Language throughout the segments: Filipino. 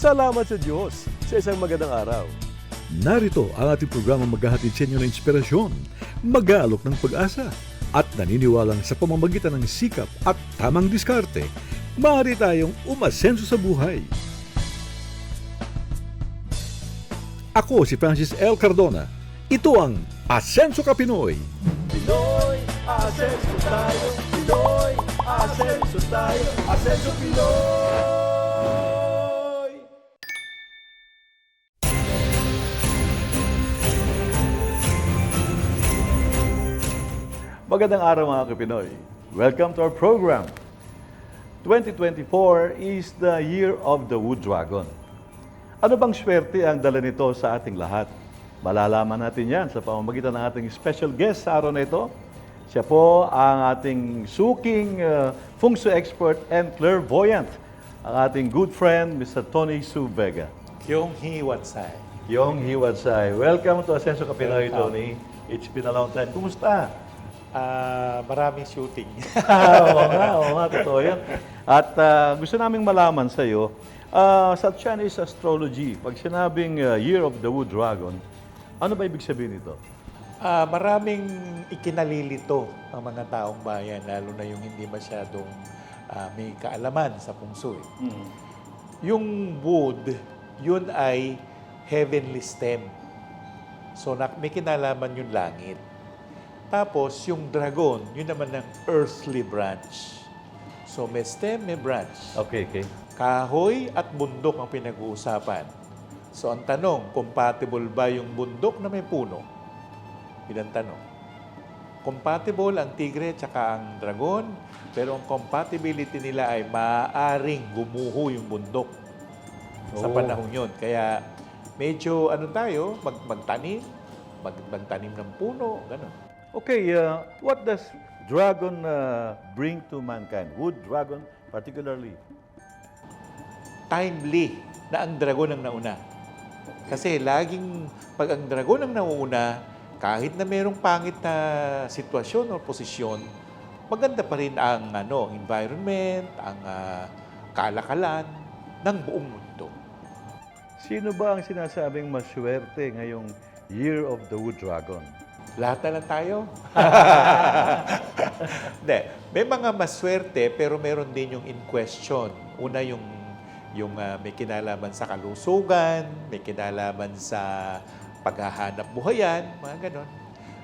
Salamat sa Diyos sa isang magandang araw. Narito ang ating programa maghahatid sa inyo ng inspirasyon, mag-aalok ng pag-asa, at naniniwalang sa pamamagitan ng sikap at tamang diskarte, maaari tayong umasenso sa buhay. Ako si Francis L. Cardona. Ito ang Asenso Ka Pinoy. Pinoy, asenso tayo. Pinoy, asenso tayo. Asenso Pinoy! Magandang araw mga Kapinoy. Welcome to our program. 2024 is the year of the Wood Dragon. Ano bang swerte ang dala nito sa ating lahat? Malalaman natin yan sa pamamagitan ng ating special guest sa araw na ito. Siya po ang ating suking uh, feng shui expert and clairvoyant, ang ating good friend, Mr. Tony Su Vega. Kyung Hee Watsai. Yong Hiwatsay. Welcome to Asenso Kapinoy, Tony. It's been a long time. Kumusta? Ah, maraming shooting. oo nga, oo nga, totoo yan. At ah, gusto naming malaman sa iyo, ah, sa Chinese astrology, pag sinabing ah, Year of the Wood Dragon, ano ba ibig sabihin nito? Ah, maraming ikinalilito ang mga taong bayan, lalo na yung hindi masyadong ah, may kaalaman sa feng shui. Yung wood, yun ay heavenly stem. So, nak- may kinalaman yung langit. Tapos, yung dragon, yun naman ng earthly branch. So, may stem, may branch. Okay, okay. Kahoy at bundok ang pinag-uusapan. So ang tanong, compatible ba yung bundok na may puno? Yun ang tanong. Compatible ang tigre at ang dragon, pero ang compatibility nila ay maaaring gumuho yung bundok sa Oh. panahon yun. Kaya medyo ano tayo, mag magtanim, mag magtanim ng puno, gano'n. Okay, ah, what does dragon ah, bring to mankind? Wood dragon particularly? timely na ang dragon ang nauna. Kasi laging pag ang dragon ang nauna, kahit na merong pangit na sitwasyon o posisyon, maganda pa rin ang ano, environment, ang ah, kalakalan ng buong mundo. Sino ba ang sinasabing maswerte ngayong Year of the Wood Dragon? Lahat na lang tayo. Hindi. May mga maswerte pero meron din yung in question. Una yung yung ah, may kinalaman sa kalusugan, may kinalaman sa paghahanap buhayan, mga ganon.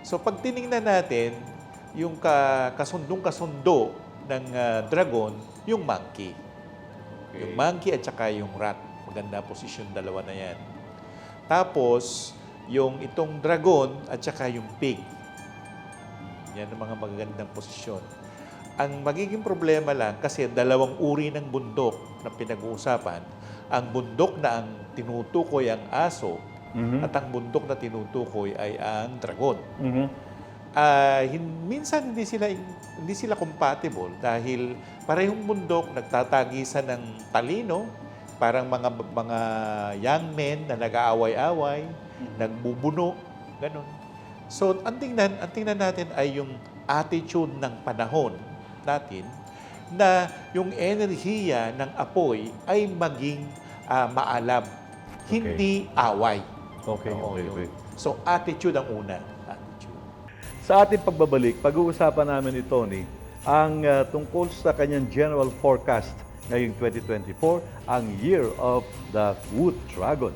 So pag tiningnan natin yung ka, kasundong-kasundo ng ah, dragon, yung monkey. Yung monkey at saka yung rat. Maganda posisyon dalawa na yan. Tapos, yung itong dragon at saka yung pig. Yan ang mga magagandang posisyon. Ang magiging problema lang, kasi dalawang uri ng bundok na pinag-uusapan, ang bundok na ang tinutukoy ang aso at ang bundok na tinutukoy ay ang dragon. Mhm. Ah, hin- minsan hindi sila hindi sila compatible dahil parehong bundok nagtatagisan ng talino, parang mga mga young men na nag-aaway-away, nagbubuno, ganun. So, ang tingnan, ang tingnan natin ay yung attitude ng panahon natin na yung enerhiya ng apoy ay maging ah, maalab, hindi away. Okay, Oo, okay, okay. So, attitude ang una. Attitude. Sa ating pagbabalik, pag-uusapan namin ni Tony ang ah, tungkol sa kanyang general forecast ngayong 2024, ang Year of the Wood Dragon.